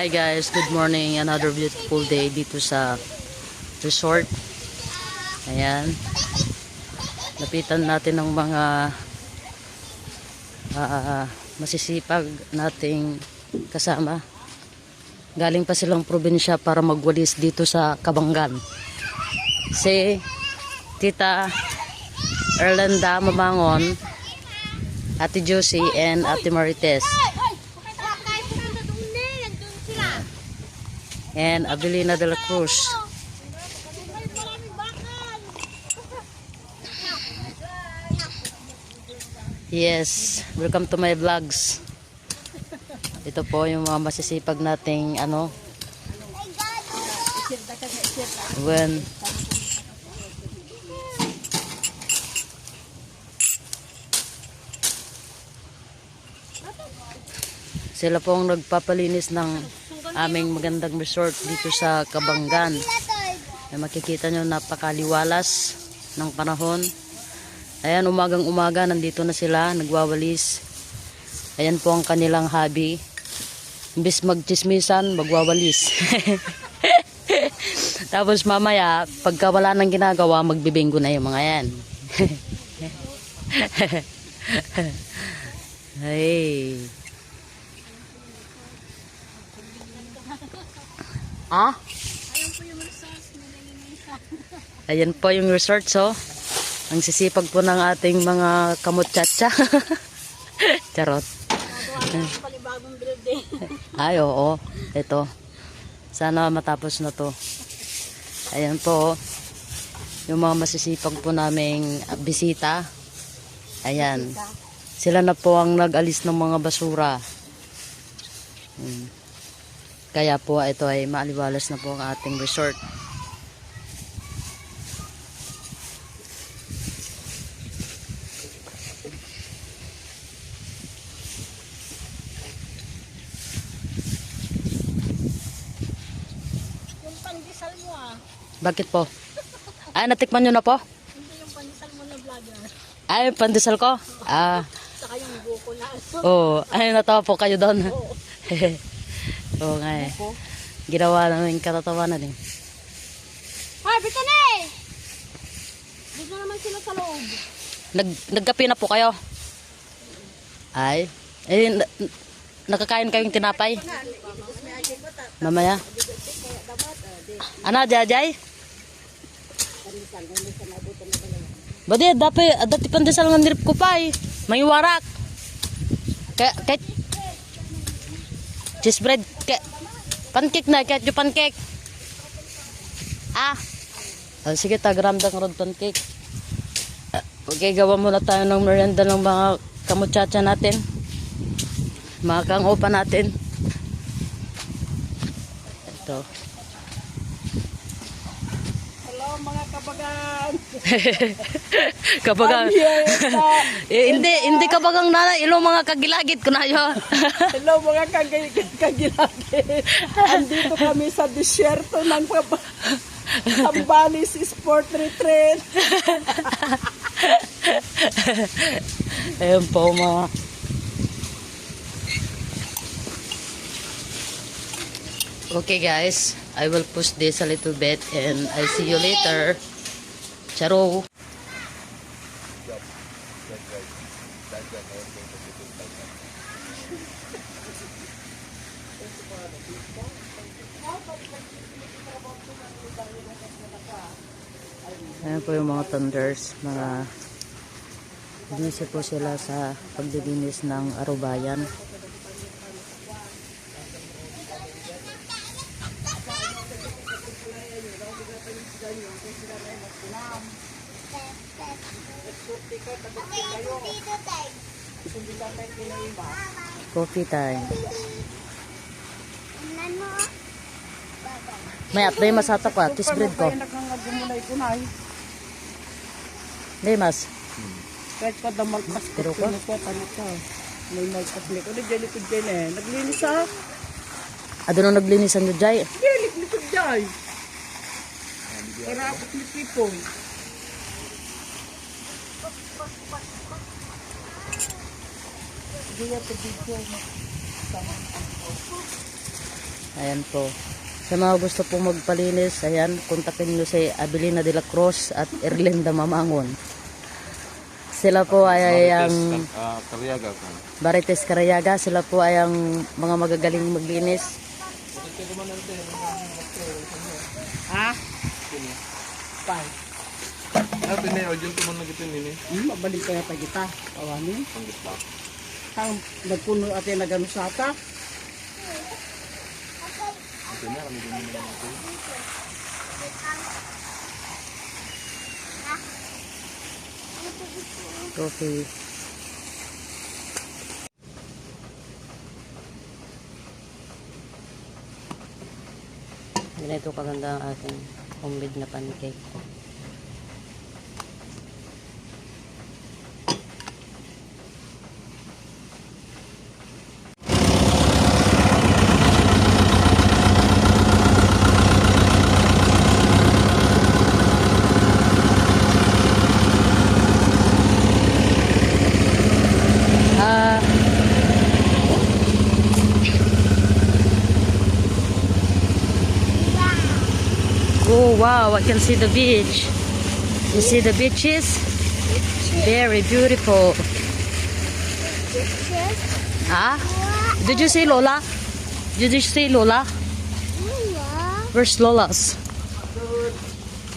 Hi guys, good morning. Another beautiful day dito sa resort. Ayan. Lapitan natin ng mga ah, masisipag nating kasama. Galing pa silang probinsya para magwalis dito sa Kabanggan. Si Tita Erlanda Mamangon, Ate Josie, and Ate Marites. And Abelina de la Cruz. Yes, welcome to my vlogs. Ito po yung mga masisipag nating ano. When sila po ang nagpapalinis ng aming magandang resort dito sa Kabanggan. Ay makikita nyo napakaliwalas ng panahon. Ayan, umagang umaga, nandito na sila, nagwawalis. Ayan po ang kanilang hobby. Imbis magchismisan, magwawalis. Tapos mamaya, pagka wala nang ginagawa, magbibinggo na yung mga yan. hey. Ah? Ayan po yung resort, so. Ang sisipag po ng ating mga kamutsacha. Charot. Palibagong building. Ay, oo. Ito. Sana matapos na to. Ayan po. Yung mga masisipag po naming bisita. Ayan. Sila na po ang nag-alis ng mga basura. Hmm. Kaya po ito ay maaliwalas na po ang ating resort. Pandesal mo ah. Bakit po? Ay, natikman nyo na po? Hindi yung pandesal mo na vlogger. Ay, pandesal ko? Ah, Saka yung buko na. oo. ay, natawa po kayo doon. Oo. Oo nga eh. Ginawa namin katatawanan eh. Ah, bita na eh! Dito naman sila sa loob. Nag, nagkape na po kayo? Ay, eh, na- nakakain kayong tinapay? Mamaya? Ano, jajay? Badi, dapat, dati pandesal nga nirip ko pa eh. May warak. Kaya, kahit, cheese bread, kaya, pancake na, kahit yung pancake. Ah, oh, sige, tagramdang rod pancake. Okay, gawa muna tayo ng merienda ng mga kamutsacha natin. Mga kangopa natin. Ito. Hello mga kabagan! Kabagang... eh, hindi, hindi kabagang nanay. Ilo mga kagilagit ko na yun. Hello mga kag- kagilagi! Andito kami sa disyerto ng Tambalis Sport Retreat. Ayun po mga... Okay guys, I will push this a little bit and I see you later. Charo. Ayan po yung mga thunders, mga busy po sila sa paglilinis ng arubayan. Coffee time. May at may masata pa, kiss bread ko. Ko. May mas. Kahit pa damal Pero ko? ko tano ka. May nagpaslik ko. Diyan likod dyan eh. Naglinis ah. Ado nang naglinisan nyo, Jai. Diyan likod dyan. Para ako dito. Ayan po. Sa mga gusto pong magpalinis, ayan, kontakin nyo si Abilina de la Cruz at Erlinda Mamangon. Sila po ay ang Ah. Barites Carayaga. Sila po ay ang mga magagaling maglinis. Pai. Ah, pini audio tuman na gitu ini. Hmm, mabalik kaya pa kita. Awanin. Panggit pa. Kang nagpuno ate na gano'n sa ata. Coffee. Ganito kaganda ang ating homemade na pancake. Ah, Oh Wow, I can see the beach. You see the beaches? Very beautiful. Huh? Did you see Lola? Did you see Lola? Where's Lola's?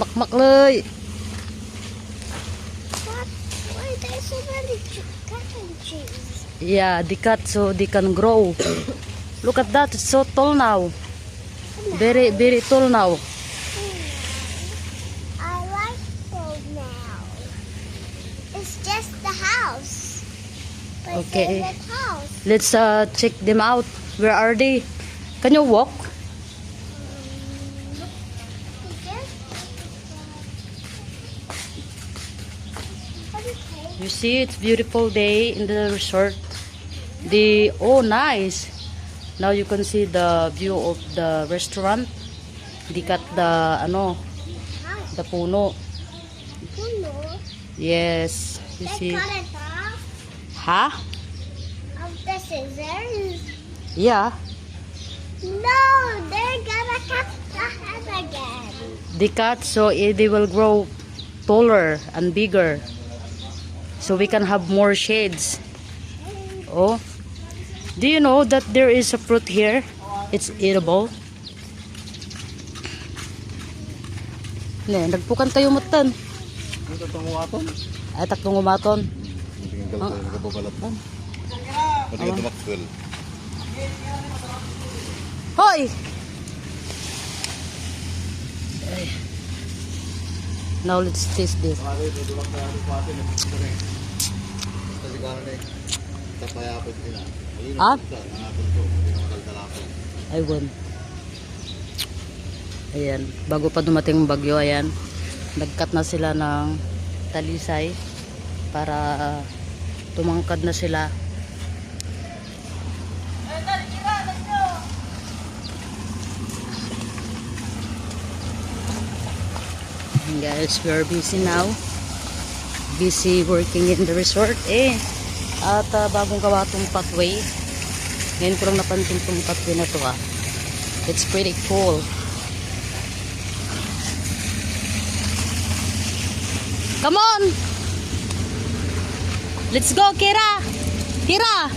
Mak Makmak loy. Yeah, they cut so they can grow. Look at that, it's so tall now. Very, very tall now. Okay. Let's uh, check them out. Where are they? Can you walk? You see, it's beautiful day in the resort. The oh, nice. Now you can see the view of the restaurant. Di cut the ano, the puno. Yes, you see. Ha? the scissors. Yeah. No, they're gonna cut the head again. They cut so eh, they will grow taller and bigger. So we can have more shades. Oh. Do you know that there is a fruit here? It's eatable. Ne, nagpukan tayo mutan. Ano tatong waton? Ay, tatlong umaton. Tingin ka tayo nagababalatan. Pwede ka tumaksil. Hoy! Ay. Now let's taste this. Ah? I won. Ayan, bago pa dumating ang bagyo, ayan. Nagkat na sila ng talisay para tumangkad na sila. And guys, we are busy now. Busy working in the resort. Eh, at ah, bagong gawa tong pathway. Ngayon ko lang napansin tong pathway na to ah. It's pretty cool. Come on! Let's go, Kira! Kira!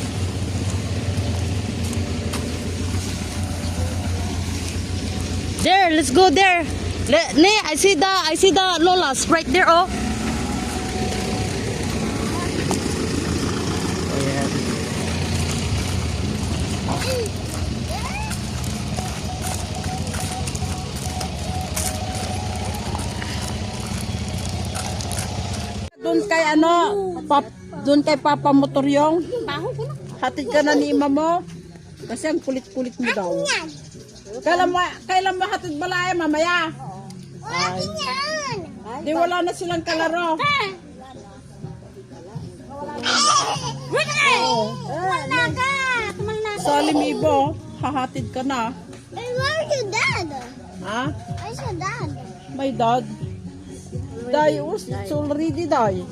There, let's go there. Le, ne, I see the I see the Lolas right there, oh. Doon kay ano, pap, doon kay Papa Motoryong. Hatid ka na ni Ima mo. Kasi ang kulit-kulit mo daw. Kailan mo, kailan mo hatid balaya mamaya? Ay. Di wala na silang kalaro. Sa Limibo, hahatid ka na. Where's your dad? Ha? Where's your dad? My dad. Die, was, it's already die.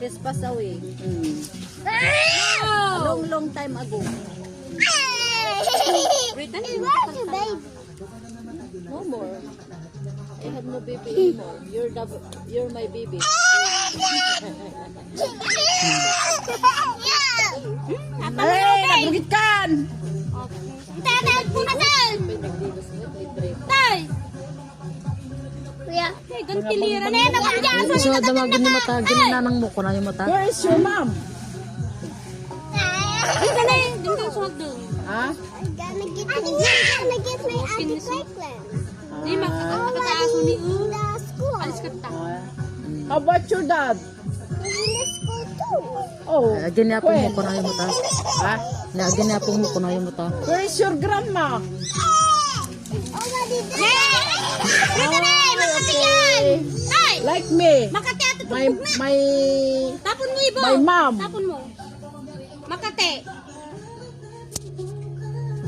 He's passed away. Hmm. A long, long time ago. Your No more. I have no baby anymore. You're the, you're my baby. Hey, nagrugit kan! Tatay, punasan! Tay! Kuya, gantilira na yan. Nakakyaso Gusto na damagin yung mata. Ginanang mo ko na yung mata. Where is your mom? Na eh. Doon ka sa doon. Ha? I'm gonna get my, my anti-cyclone. Di, makakaaso ni U. Alis ka ta. How about your dad? Oh, Agin niya po mo ko na yung mata. ha? Agin niya po mo ko na yung mata. Where is your grandma? Na eh. Tay! Like me. Makati ato My, my, Tapon mo, Ibo. my mom. Tapon mo. Makati.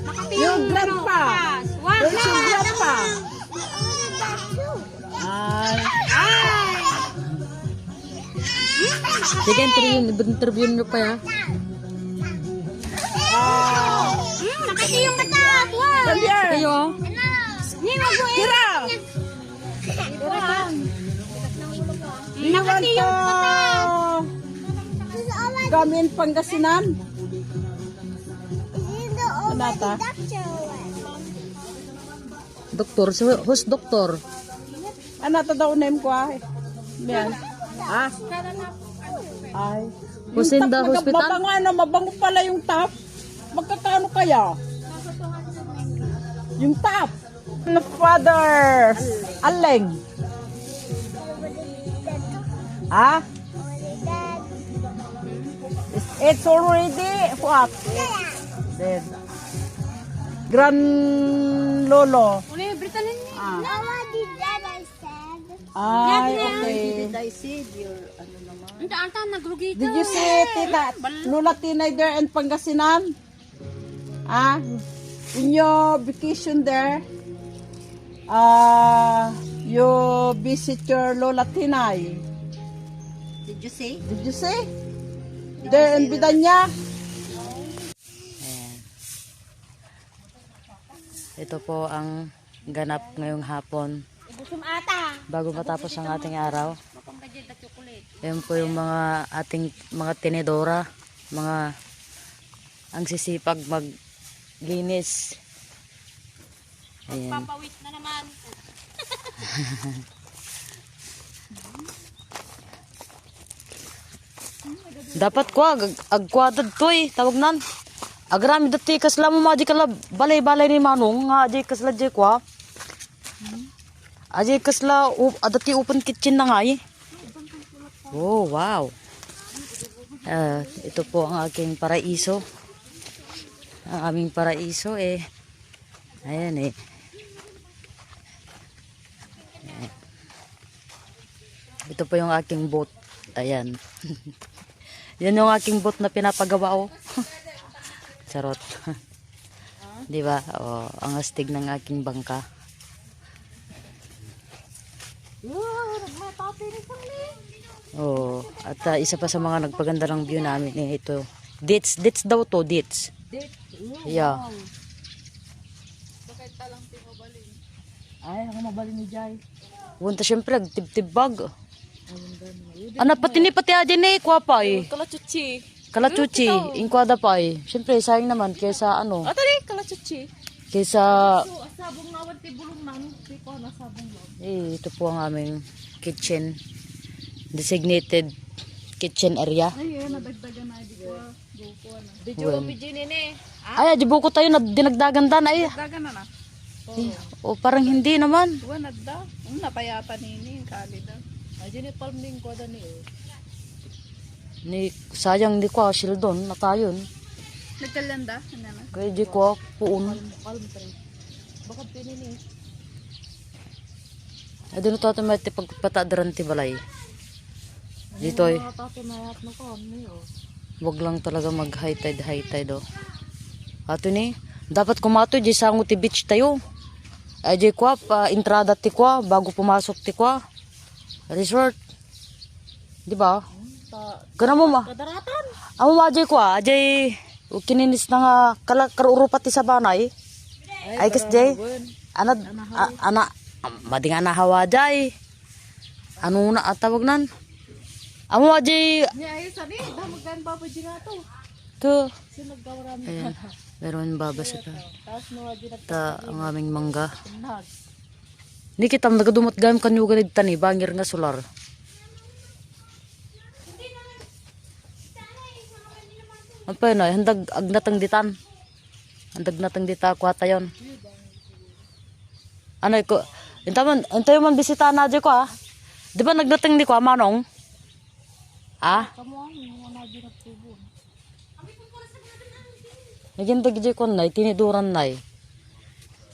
Makati yung grandpa. Where's your grandpa? Ay, Ay! Sige, interview, interview niyo pa ya. ah, Hmm, Makati yung mata. Come here. Kayo, po eh. Tira. Makati to yung mata. come in Pangasinan? Anata? doktor. Si host doktor. Anata daw name ko ah. Yan. Ah? Ay. Husinda Hospital? Mabango ano, mabango pala yung tap. Magkakano kaya? Yung tap. Father. Aleng. Ah? It's- already what? Dead. Grand Lolo. Ano yung Britannia niya? Ah. Ay, okay. Ang daan ta, nagrugi Did you see Tita Lula Tinay there in Pangasinan? Ah, in your vacation there, ah, you visit your Lola Tinay. Did you see? Did you see? There in Bidanya? Ayan. Ito po ang ganap ngayong hapon. Bago matapos ang ating araw. Ayan po yung mga ating mga tinidora, mga ang sisipag maglinis. Ayan. Papawit na naman. Dapat ko ag agkwadad to eh, tawag nan. Agrami dati kasla mo maji kala balay-balay ni manong nga aji kasla je kwa. Aji kasla up adati open kitchen na nga eh. Oh, wow. Ah, ito po ang aking paraiso. Ang aming paraiso eh. Ayan eh. Ito po yung aking boat. Ayan. Yan yung aking boat na pinapagawa oh. Charot. Di ba? Oh, ang astig ng aking bangka. Oh, at ah, isa pa sa mga nagpaganda ng view namin eh, ito. Dates, dates daw to, dates. Yeah. Ay, ako mabalin ni Jai. Wanta syempre, nagtibtibag. Ano, pati ni pati adin eh, kwa pa eh. Kalachuchi. Kalachuchi, inkwada pa eh. Siyempre, sayang naman kaysa ano, Atari, kalachuchi. Kaysa, Sabong ngawat ti bulong man, piko na sabong lo. eh, ito po ang aming kitchen. Designated kitchen area. Ay, eh, nadagdagan na di ko. Buko na. Di Well. nene. Ay, di buko tayo na dinagdagan dan ay. Dagan na na. Eh, O parang hindi naman. Tuwa na da. Ang napayata nini, kali da. Ay, dyan palming ko da ni. Ni, sayang di ko doon na tayo. Nagtalanda? Ano na? Kaya di ko puun. Baka pinini. Ay, doon ito ito may pagpatadaran ti balay. Dito eh. Tatunayat na ko, ano Wag lang talaga mag high tide high tide oh. Ato ni, dapat kumato di sa ti beach tayo. Ay di kwa pa entrada ti kwa bago pumasok ti kwa. Resort. Di ba? Kana mo ma. Kadaratan. Amo ma di kwa, ajay kininis na nga kala karurupat ti sa banay. Ay kas jay. Ana, ana, mading anahawa jay. Ano na at tawag nan? Amo aji. To. Ayan. Meron babasa ka. Ta ang aming mangga. Ni kitam nagadumot gayam kanyo ganid tani bangir nga solar. Apa na handag agnatang ditan. Handag natang dita kwata yon. Ano ko? Intaman, antayo man bisita na ko ah. Di ba nagdating di ko ah, manong? Ah? Nagindag dyan ko na, tiniduran na.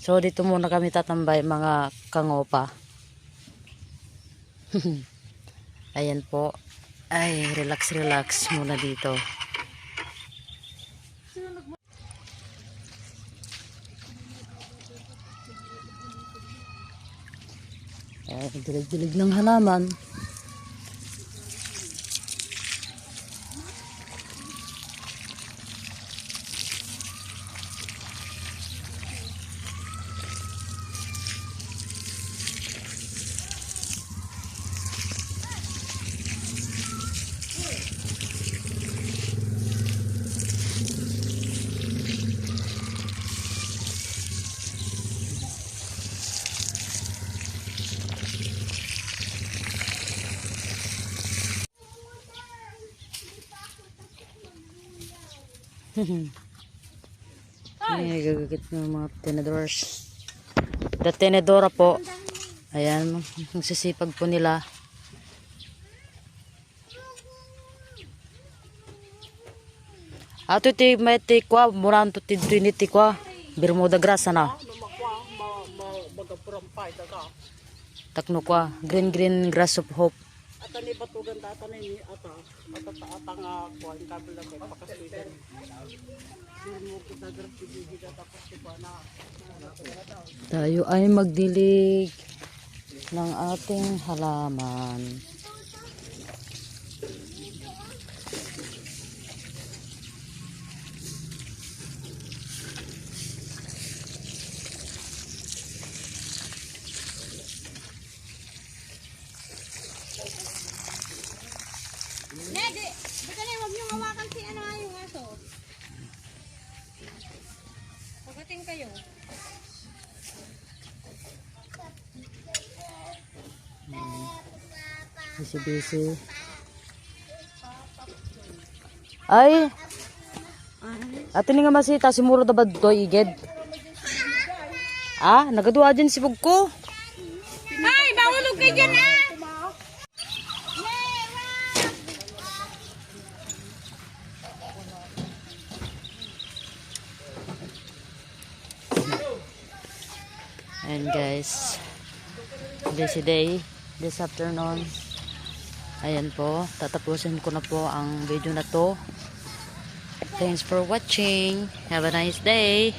So dito muna kami tatambay mga kangopa. Ayan po. Ay, relax relax muna dito. Ay, dilig-dilig ng halaman. Ay, gagagit ng mga tinidors. The tinidora po. Ayan, nagsisipag po nila. Ato ti may ti kwa, muran to ti trinity kwa. Bermuda na. Ma, magapurampay daga. Takno kwa, green green grass of hope. At ani batugan data ni ata. Ata ta ata nga kuan kabila kay pakasweden. Hindi mo kita grabe pa si bana. Tayo ay magdilig ng ating halaman. Busy-busy. Ay! Ate ni nga masita, si Muro dabad to, iged. Ah, nagaduwa dyan si Bugko. Ay, bawalog kayo dyan ah! And guys, busy day this afternoon. Ayan po, tatapusin ko na po ang video na to. Thanks for watching. Have a nice day.